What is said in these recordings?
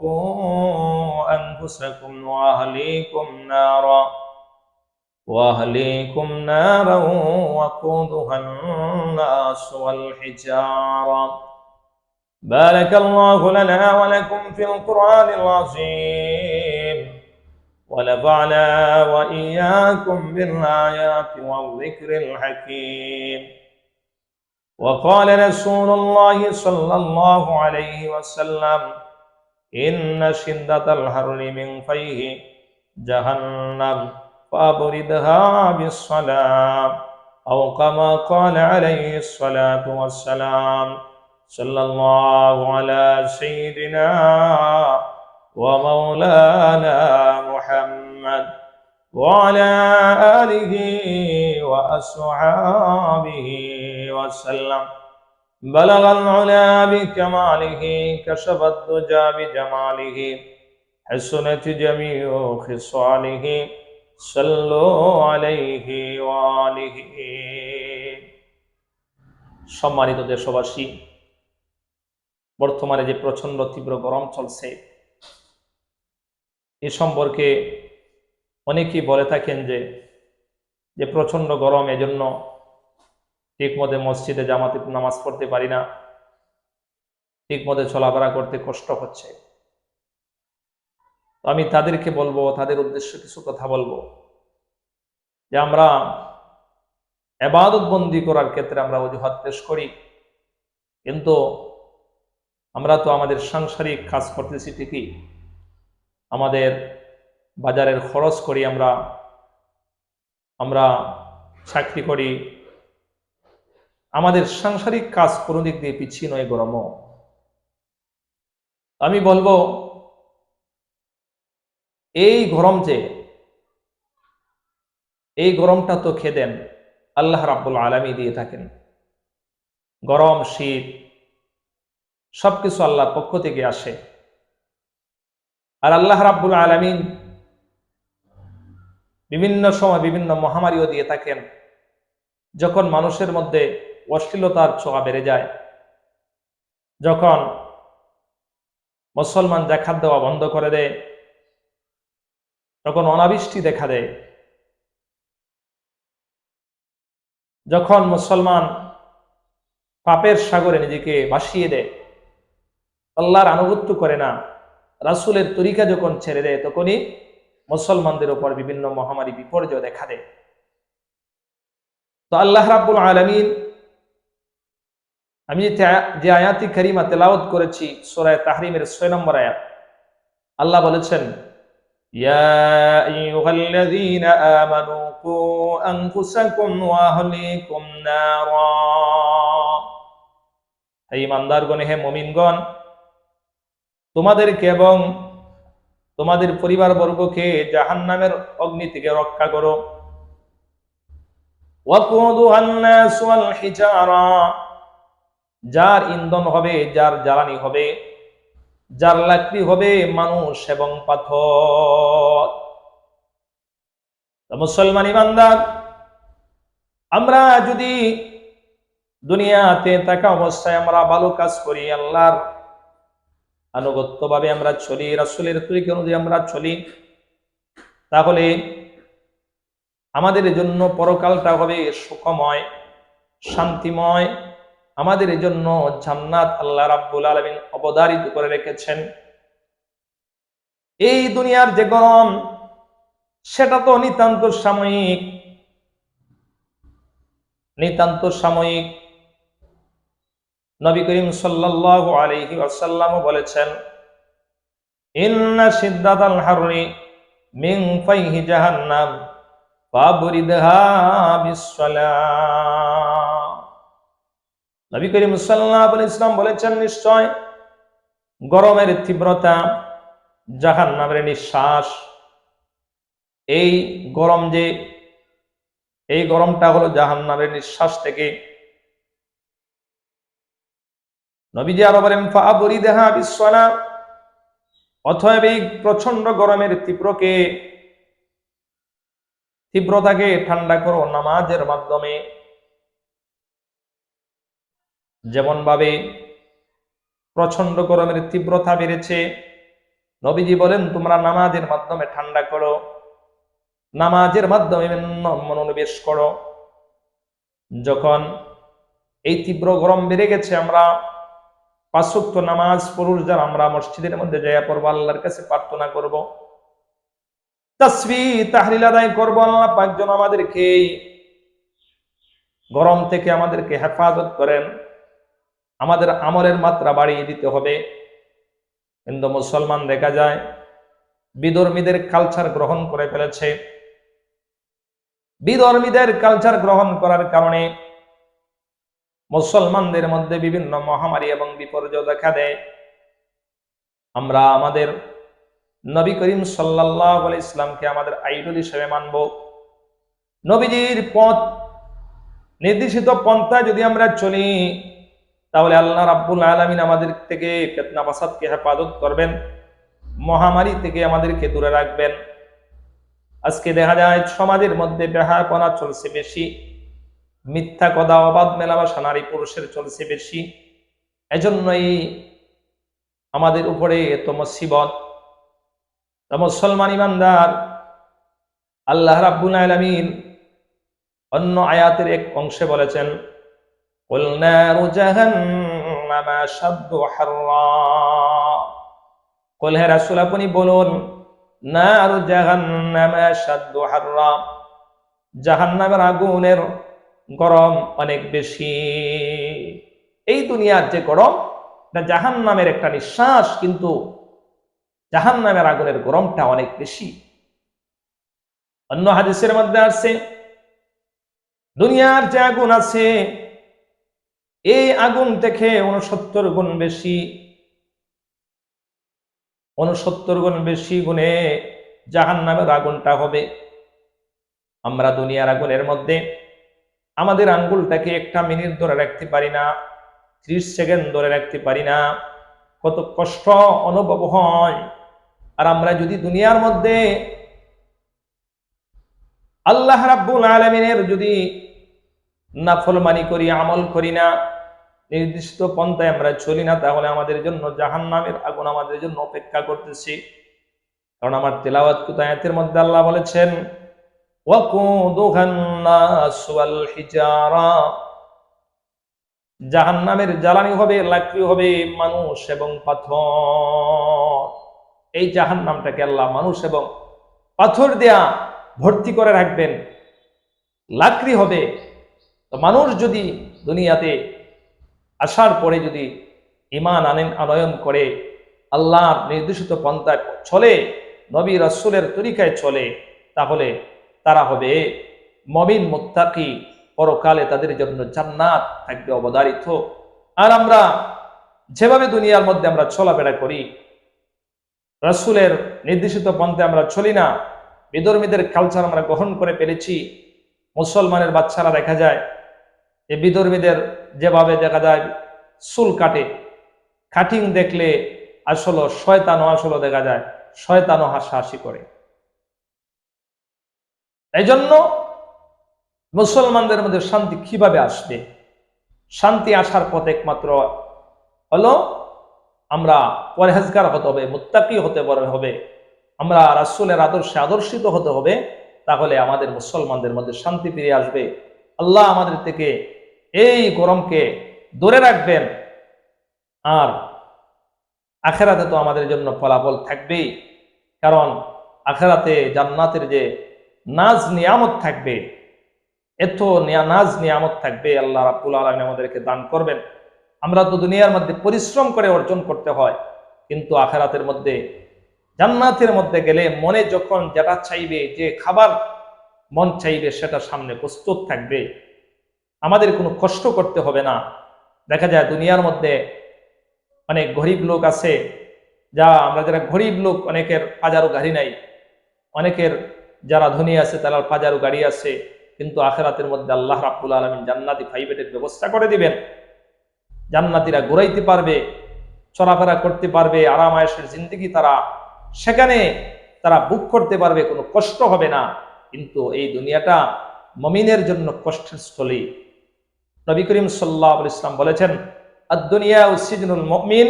قوا أنفسكم وأهليكم نارا وأهليكم نارا وقودها الناس والحجارة. بارك الله لنا ولكم في القرآن العظيم. ونفعنا وإياكم بالآيات والذكر الحكيم. وقال رسول الله صلى الله عليه وسلم إن شدة الحر من فيه جهنم فأبردها بالصلاة أو كما قال عليه الصلاة والسلام صلى الله على سيدنا ومولانا محمد وعلى آله وأصحابه وسلم بلغ العلا بكماله كشف الدجى بجماله حسنت جميع خصاله صلوا عليه وآله সম্মানিত দেশবাসী বর্তমানে যে প্রচন্ড তীব্র গরম চলছে এ সম্পর্কে অনেকেই বলে থাকেন যে যে প্রচন্ড গরম এজন্য ঠিক মতে মসজিদে জামাতে নামাজ পড়তে পারি না। ঠিক মতে চলাফেরা করতে কষ্ট হচ্ছে। আমি তাদেরকে বলব, তাদের উদ্দেশ্যে কিছু কথা বলব। যে আমরা এবাদত বন্দি করার ক্ষেত্রে আমরা অজুহাত পেশ করি। কিন্তু আমরা তো আমাদের সাংসারিক কাজ করতেছি ঠিকই। আমাদের বাজারের খরচ করি আমরা। আমরা চাকরি করি আমাদের সাংসারিক কাজ কোনো দিক দিয়ে পিছিয়ে নয় গরমও আমি বলব, এই গরম যে, এই গরমটা তো খেদেন আল্লাহ রাব্বুল আলমী দিয়ে থাকেন। গরম, শীত, সবকিছু আল্লাহর পক্ষ থেকে আসে। আর আল্লাহ রাব্বুল আলমিন বিভিন্ন সময় বিভিন্ন মহামারীও দিয়ে থাকেন। যখন মানুষের মধ্যে অশ্লীলতার ছোঁয়া বেড়ে যায়। যখন মুসলমান দেখা দেওয়া বন্ধ করে দেয়, তখন অনাবৃষ্টি দেখা দেয়। যখন মুসলমান পাপের সাগরে নিজেকে ভাসিয়ে দেয়, আল্লাহর আনুগত্য করে না, রাসুলের তরিকা যখন ছেড়ে দেয়, তখনই মুসলমানদের উপর বিভিন্ন মহামারী বিপর্যয় দেখা দেয়। তো আল্লাহ রাব্বুল আলমিন আমি যে আয়াতি করিমা তেলাওত করেছি সোরায় তাহরিমের ছয় নম্বর আয়াত আল্লাহ বলেছেন يا أيها الذين آمنوا قوا أنفسكم وأهليكم نارا হে ইমানদারগণ হে মুমিনগণ তোমাদেরকে এবং তোমাদের পরিবার বর্গকে জাহান নামের অগ্নি থেকে রক্ষা করো যার ইন্ধন হবে, যার জ্বালানি হবে, যার লাকড়ি হবে মানুষ এবং পাথর। মুসলমান ইমানদার আমরা যদি দুনিয়াতে থাকা অবস্থায় আমরা ভালো কাজ করি, আল্লাহর আনুগত্য ভাবে আমরা চলি, রাসুলের তরিকা অনুযায়ী আমরা চলি, তাহলে আমাদের জন্য পরকালটা হবে সুখময়, শান্তিময় আমাদের এই জন্য জান্নাত আল্লাহ রাব্বুল আলমিন অবদারিত করে রেখেছেন। এই দুনিয়ার যে গরম, সেটা তো নিতান্ত সাময়িক। নিতান্ত সাময়িক। নবী করিম সাল্লাল্লাহু আলাইহি ওয়াসাল্লাম বলেছেন, ইন্না শিদ্দাতাল হাররি মিন ফাইহি জাহান্নাম, ফাবরিদহা বিসসালাম নবী করিম আলাইহি ইসলাম বলেছেন নিশ্চয়, গরমের তীব্রতা জাহান নামের নিঃশ্বাস, এই গরম যে, এই গরমটা হলো জাহান নামের নিঃশ্বাস থেকে। নবীজি আরও বলেন ফাবরি দেহা বিশ্বনা অথব এই প্রচণ্ড গরমের তীব্রকে, তীব্রতাকে ঠান্ডা করো নামাজের মাধ্যমে। যেমন ভাবে প্রচণ্ড গরমের তীব্রতা বেড়েছে, নবীজি বলেন, তোমরা নামাজের মাধ্যমে ঠান্ডা করো, নামাজের মাধ্যমে মনোনিবেশ করো। যখন এই তীব্র গরম বেড়ে গেছে, আমরা পাঁচক্ত নামাজ পুরুষ যারা আমরা মসজিদের মধ্যে যাইয়া পড়ব, আল্লাহর কাছে প্রার্থনা করব। তসবি তাহলিল আদায় করব, আল্লাহ পাঁচজন আমাদেরকে গরম থেকে আমাদেরকে হেফাজত করেন। আমাদের আমলের মাত্রা বাড়িয়ে দিতে হবে। কিন্তু মুসলমান দেখা যায়, বিধর্মীদের কালচার গ্রহণ করে ফেলেছে। বিধর্মীদের কালচার গ্রহণ করার কারণে মুসলমানদের মধ্যে বিভিন্ন মহামারী এবং বিপর্যয় দেখা দেয়। আমরা আমাদের নবী করিম সাল্লাহ ইসলামকে আমাদের আইডল হিসেবে মানব। নবীজির পথ নির্দেশিত পন্থা যদি আমরা চলি তাহলে আল্লাহ রাব্বুল আলমিন আমাদের থেকে ফেতনা বাসাদকে হেফাজত করবেন, মহামারী থেকে আমাদেরকে দূরে রাখবেন। আজকে দেখা যায় সমাজের মধ্যে বেহায়পনা চলছে বেশি, মিথ্যা কথা, অবাধ মেলামেশা, নারী পুরুষের চলছে বেশি। এজন্যই আমাদের উপরে এত মুসিবত। মুসলমান ইমানদার, আল্লাহ রাব্বুল আলামিন অন্য আয়াতের এক অংশে বলেছেন قل نار جهنم أشد حرا قل হে রাসূল আপনি বলুন নার জাহান্নাম أشد حرا জাহান্নামের আগুনের গরম অনেক বেশি এই দুনিয়ার যে গরম এটা জাহান নামের একটা নিঃশ্বাস কিন্তু জাহান নামের আগুনের গরমটা অনেক বেশি অন্য হাদিসের মধ্যে আসছে দুনিয়ার যে আগুন আছে এই আগুন থেকে উনসত্তর গুণ বেশি উনসত্তর গুণ বেশি গুণে জাহান নামের আগুনটা হবে। আমরা দুনিয়ার আগুনের মধ্যে আমাদের আঙ্গুলটাকে একটা মিনিট ধরে রাখতে পারি না, ত্রিশ সেকেন্ড ধরে রাখতে পারি না। কত কষ্ট অনুভব হয়। আর আমরা যদি দুনিয়ার মধ্যে আল্লাহ রাব্বুল আলমিনের যদি নাফলমানি করি, আমল করি না, নির্দিষ্ট পন্থায় আমরা চলি না, তাহলে আমাদের জন্য জাহান নামের আগুন আমাদের জন্য অপেক্ষা করতেছি। কারণ আমার তেলাওয়াত কুতায়াতের মধ্যে আল্লাহ বলেছেন জাহান নামের জ্বালানি হবে, লাকড়ি হবে মানুষ এবং পাথর। এই জাহান নামটাকে আল্লাহ মানুষ এবং পাথর দেয়া ভর্তি করে রাখবেন। লাকড়ি হবে তো মানুষ যদি দুনিয়াতে আসার পরে যদি ইমান আনেন, আনয়ন করে, আল্লাহর নির্দেশিত পন্থায় চলে, নবী রাসুলের তরিকায় চলে, তাহলে তারা হবে মমিন, মুত্তাকি, পরকালে তাদের জন্য জান্নাত থাকবে অবদারিত আর আমরা যেভাবে দুনিয়ার মধ্যে আমরা চলাফেরা করি, রাসুলের নির্দেশিত পন্থে আমরা চলি না, বিধর্মীদের কালচার আমরা গ্রহণ করে পেরেছি মুসলমানের বাচ্চারা দেখা যায় যে বিধর্মীদের যেভাবে দেখা যায় চুল কাটে কাটিং দেখলে আসলে শয়তানো আসলে দেখা যায় শয়তানো হাসাহাসি করে। এই জন্য মুসলমানদের মধ্যে শান্তি কীভাবে আসবে? শান্তি আসার পথ একমাত্র হলো আমরা পরহেজগার হতে হবে, মুত্তাকি হতে হবে, আমরা রাসুলের আদর্শে আদর্শিত হতে হবে, তাহলে আমাদের মুসলমানদের মধ্যে শান্তি ফিরে আসবে। আল্লাহ আমাদের থেকে এই গরমকে দূরে রাখবেন। আর আখেরাতে তো আমাদের জন্য ফলাফল থাকবেই। কারণ আখেরাতে জান্নাতের যে নাজ নিয়ামত থাকবে, এত নাজ নিয়ামত থাকবে আল্লাহ রাবুল আলমিন আমাদেরকে দান করবেন। আমরা তো দুনিয়ার মধ্যে পরিশ্রম করে অর্জন করতে হয়, কিন্তু আখেরাতের মধ্যে, জান্নাতের মধ্যে গেলে মনে যখন যেটা চাইবে, যে খাবার মন চাইবে, সেটা সামনে প্রস্তুত থাকবে। আমাদের কোনো কষ্ট করতে হবে না। দেখা যায় দুনিয়ার মধ্যে অনেক গরিব লোক আছে, যা আমরা যারা গরিব লোক অনেকের হাজারো গাড়ি নাই। অনেকের যারা ধনী আছে তারা হাজারো গাড়ি আছে, কিন্তু আখেরাতের মধ্যে আল্লাহ রাব্বুল আলমিন জান্নাতি ফাইভেটের ব্যবস্থা করে দিবেন। জান্নাতিরা ঘুরাইতে পারবে, চলাফেরা করতে পারবে, আরাম আয়েসের জিন্দগি তারা, সেখানে তারা বুক করতে পারবে, কোনো কষ্ট হবে না। কিন্তু এই দুনিয়াটা মমিনের জন্য কষ্টের স্থলী। নবী করিম সাল্লাহ ইসলাম বলেছেন আর দুনিয়া উসিজনুল মমিন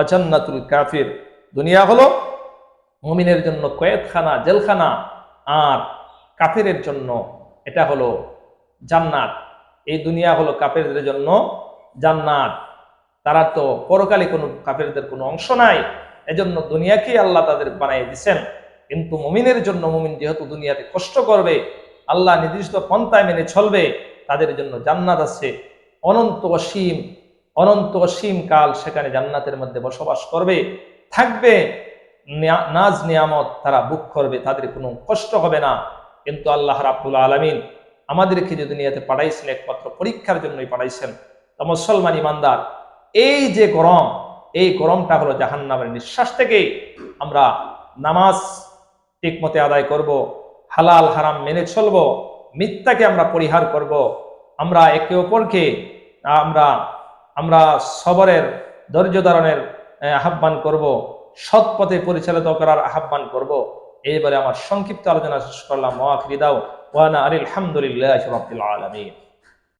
অজান্নাতুল কাফির। দুনিয়া হলো মমিনের জন্য কয়েদখানা জেলখানা আর কাফিরের জন্য এটা হলো জান্নাত। এই দুনিয়া হলো কাফেরদের জন্য জান্নাত। তারা তো পরকালে কোনো কাফেরদের কোনো অংশ নাই। এজন্য দুনিয়াকেই আল্লাহ তাদের বানাই দিছেন কিন্তু মুমিনের জন্য মুমিন যেহেতু দুনিয়াতে কষ্ট করবে, আল্লাহ নির্দিষ্ট পন্থায় মেনে চলবে তাদের জন্য জান্নাত আছে। অনন্ত অসীম অনন্ত অসীম কাল সেখানে জান্নাতের মধ্যে বসবাস করবে। থাকবে নাজ নিয়ামত তারা বুক করবে, তাদের কোনো কষ্ট হবে না। কিন্তু আল্লাহ রাব্বুল আলামিন আমাদেরকে যে দুনিয়াতে পাঠাইছেন, একমাত্র পরীক্ষার জন্যই পাঠাইছেন। তা মুসলমান ইমানদার, এই যে গরম, এই গরমটা হলো জাহান্নামের নিঃশ্বাস থেকে আমরা নামাজ ঠিকমতে আদায় করব, হালাল হারাম মেনে চলব মিথ্যাকে আমরা পরিহার করব। আমরা একে অপরকে আমরা আমরা সবরের ধৈর্য ধারণের আহ, আহ্বান করব সৎ পথে পরিচালিত করার আহ্বান করব। এইবারে আমার সংক্ষিপ্ত আলোচনা শেষ করলাম। ওয়াখিদাও ওয়ানা আলহামদুলিল্লাহ রাব্বিল আলামিন।